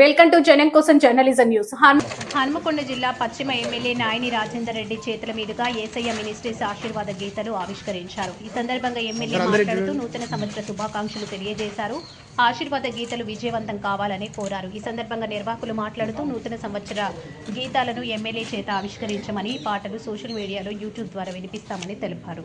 Welcome to జనం కోసం journalism news. హన్ హన్మకొండ జిల్లా పశ్చిమ ఎమ్మెల్యే నాయని రాజేందర్ రెడ్డి చేతుల మీదుగా ఏసయ్య మినిస్ట్రీస్ ఆశీర్వాద గీతలు ఆవిష్కరించారు. ఈ సందర్భంగా ఎమ్మెల్యే మాట్లాడుతూ నూతన సంవత్సర శుభాకాంక్షలు తెలియజేశారు. ఆశీర్వాద గీతలు విజయవంతం కావాలని కోరారు. ఈ సందర్భంగా నిర్వాహకులు మాట్లాడుతూ నూతన సంవత్సర గీతాలను ఎమ్మెల్యే చేత ఆవిష్కరించమని ఈ పాటలు సోషల్ మీడియాలో యూట్యూబ్ ద్వారా వినిపిస్తామని తెలిపారు.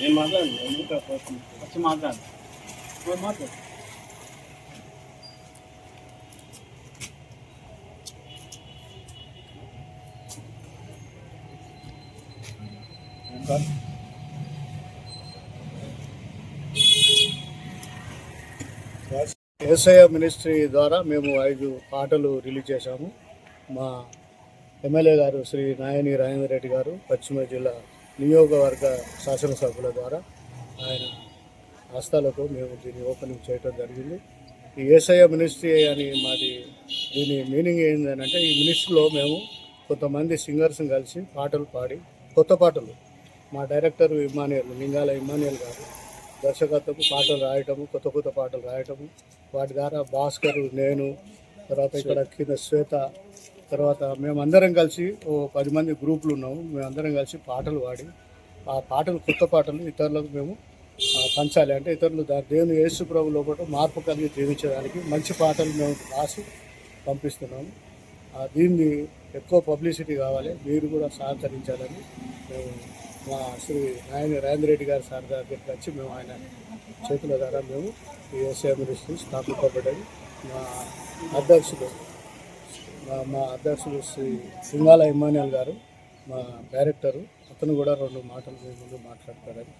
నేను మాట్లాడు వచ్చి మాట్లాడు మాట్లాడు ఏసఐ మినిస్ట్రీ ద్వారా మేము ఐదు పాటలు రిలీజ్ చేశాము. మా ఎమ్మెల్యే గారు శ్రీ నాయని రాజేంద్ర రెడ్డి గారు పశ్చిమ జిల్లా నియోగవర్గ శాసనసభ్యుల ద్వారా ఆయన హస్తాలతో మేము దీన్ని ఓపెనింగ్ చేయడం జరిగింది. ఈ ఏసఐ మినిస్ట్రీ అని మాది దీని మీనింగ్ ఏంటంటే ఈ మినిస్ట్రీలో మేము కొంతమంది సింగర్స్ని కలిసి పాటలు పాడి కొత్త పాటలు. మా డైరెక్టర్ ఇమానియల్ లింగాల ఇమానియల్ గారు దర్శకత్వము పాటలు రాయటము కొత్త కొత్త పాటలు రాయటము. వాటి ద్వారా భాస్కర్ నేను తర్వాత ఇక్కడ కింద శ్వేత తర్వాత మేమందరం కలిసి ఓ పది మంది గ్రూపులు ఉన్నాము. మేమందరం కలిసి పాటలు పాడి ఆ పాటలు కొత్త పాటలు ఇతరులకు మేము పంచాలి. అంటే ఇతరులు దాని దేవుని యేసు ప్రభు లోపల మార్పు కలిగి జీవించడానికి మంచి పాటలు మేము రాసి పంపిస్తున్నాము. దీన్ని ఎక్కువ పబ్లిసిటీ కావాలి. మీరు కూడా సహకరించాలని మేము మా శ్రీ నాయన రాజేంద్ర రెడ్డి గారి సార్ దగ్గరికి వచ్చి మేము ఆయన చేతుల ద్వారా మేము ఈ వ్యవసాయ మినిస్ట్రీ స్థాపింపబడ్డది మా అధ్యక్షుడు మా మా శ్రీ సింగాల ఇమానియల్ గారు మా డైరెక్టరు అతను కూడా రెండు మాటలు ముందు మాట్లాడతారని